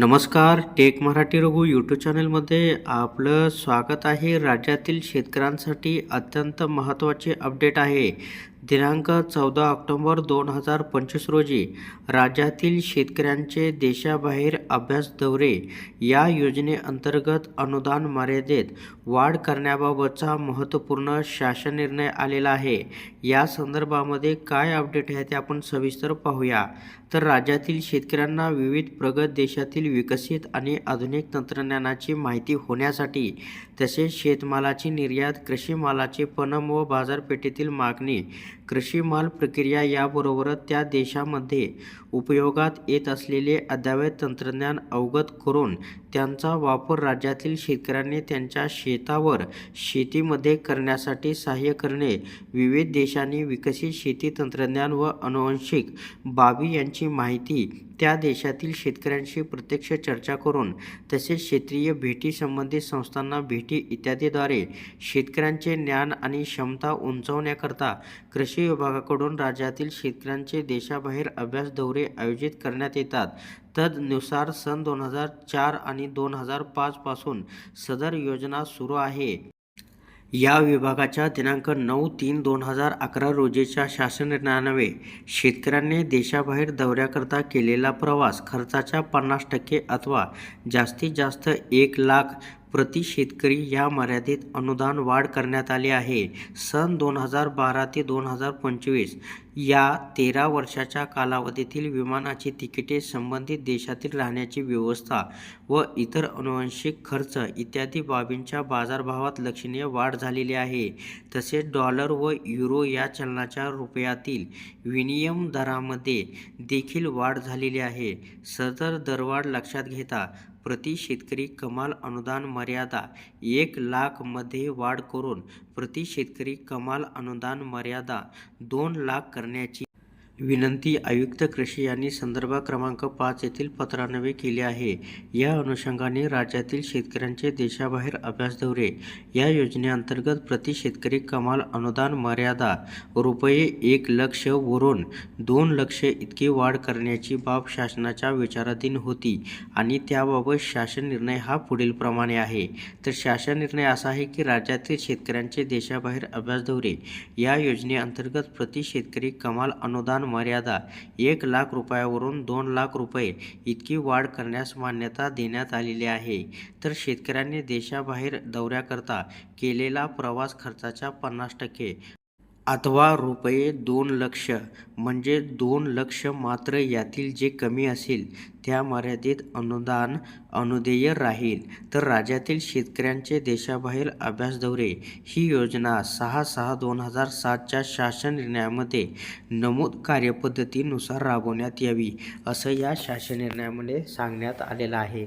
नमस्कार take Marathi Raghu YouTube चॅनलमध्ये आपलं स्वागत आहे. राज्यातील शेतकऱ्यांसाठी अत्यंत महत्त्वाचे अपडेट आहे. दिनांक चौदा ऑक्टोबर दोन हजार पंचवीस रोजी राज्यातील शेतकऱ्यांचे देशाबाहेर अभ्यास दौरे या योजनेअंतर्गत अनुदान मर्यादेत वाढ करण्याबाबतचा महत्त्वपूर्ण शासन निर्णय आलेला आहे. या संदर्भामध्ये काय अपडेट आहे ते आपण सविस्तर पाहूया. तर राज्यातील शेतकऱ्यांना विविध प्रगत देशातील विकसित आणि आधुनिक तंत्रज्ञानाची माहिती होण्यासाठी तसेच शेतमालाची निर्यात कृषी मालाचे पणन व बाजारपेठेतील मागणी कृषी माल प्रक्रिया याबरोबरच त्या देशामध्ये उपयोगात येत असलेले अद्ययावत तंत्रज्ञान अवगत करून त्यांचा वापर राज्यातील शेतकऱ्यांनी त्यांच्या शेतावर शेतीमध्ये करण्यासाठी सहाय्य करणे विविध देशांनी विकसित शेती तंत्रज्ञान व अनुवंशिक बाबी यांची माहिती त्या देशातील शेतकऱ्यांशी प्रत्यक्ष चर्चा करून तसेच क्षेत्रीय भेटी संबंधित संस्थांना भेटी इत्यादीद्वारे शेतकऱ्यांचे ज्ञान आणि क्षमता उंचावण्याकरता कृषी विभागाकडून राज्यातील शेतकऱ्यांचे देशाबाहेर अभ्यास दौरे आयोजित करण्यात येतात. तदनुसार सन दोन हजार चार आणि दोन हजार पाचपासून सदर योजना सुरू आहे. या विभागाच्या दिनांक नऊ तीन दोन हजार अकरा रोजीच्या शासन निर्णयान्वये शेतकऱ्यांनी देशाबाहेर दौऱ्याकरता केलेला प्रवास खर्चाच्या पन्नास टक्के अथवा जास्तीत जास्त एक लाख प्रति शेतकरी या मर्यादेत अनुदान वाढ करण्यात आली आहे. सन दोन हजार बारा ते दोन हजार पंचवीस या तेरा वर्षाच्या कालावधीतील विमानाची तिकिटे संबंधित देशातील राहण्याची व्यवस्था व इतर अनुवंशिक खर्च इत्यादी बाबींच्या बाजारभावात लक्षणीय वाढ झालेली आहे. तसेच डॉलर व युरो या चलनाच्या रुपयातील विनिमय दरामध्ये देखील वाढ झालेली आहे. सदर दरवाढ लक्षात घेता प्रति शेतकरी कमाल अनुदान मर्यादा एक लाखमध्ये वाढ करून प्रति शेतकरी कमाल अनुदान मर्यादा दोन लाख करण्याची विनंती आयुक्त कृषी यांनी संदर्भ क्रमांक पाच येथील पत्रान्वये केली आहे. या अनुषंगाने राज्यातील शेतकऱ्यांचे देशाबाहेर अभ्यास दौरे. या योजनेअंतर्गत प्रति शेतकरी कमाल अनुदान मर्यादा रुपये एक लक्ष वरून दोन लक्ष इतकी वाढ करण्याची बाब शासनाच्या विचाराधीन होती आणि त्याबाबत शासन निर्णय हा पुढीलप्रमाणे आहे. तर शासन निर्णय असा आहे की राज्यातील शेतकऱ्यांचे देशाबाहेर अभ्यास दौरे. या योजनेअंतर्गत प्रति शेतकरी कमाल अनुदान मर्यादा एक लाख रुपयावरून दोन लाख रुपये इतकी वाढ करण्यास मान्यता देण्यात आलेली आहे. तर शेतकऱ्यांनी देशाबाहेर दौऱ्याकरता केलेला प्रवास खर्चाच्या पन्नास टक्के अथवा रुपये दोन लक्ष म्हणजे दोन लक्ष मात्र यातील जे कमी असेल त्या मर्यादित अनुदान अनुदेय राहील. तर राज्यातील शेतकऱ्यांचे देशाबाहेर अभ्यास दौरे ही योजना सहा सहा दोन हजार सातच्या शासन निर्णयामध्ये नमूद कार्यपद्धतीनुसार राबवण्यात यावी असं या शासन निर्णयामध्ये सांगण्यात आलेलं आहे.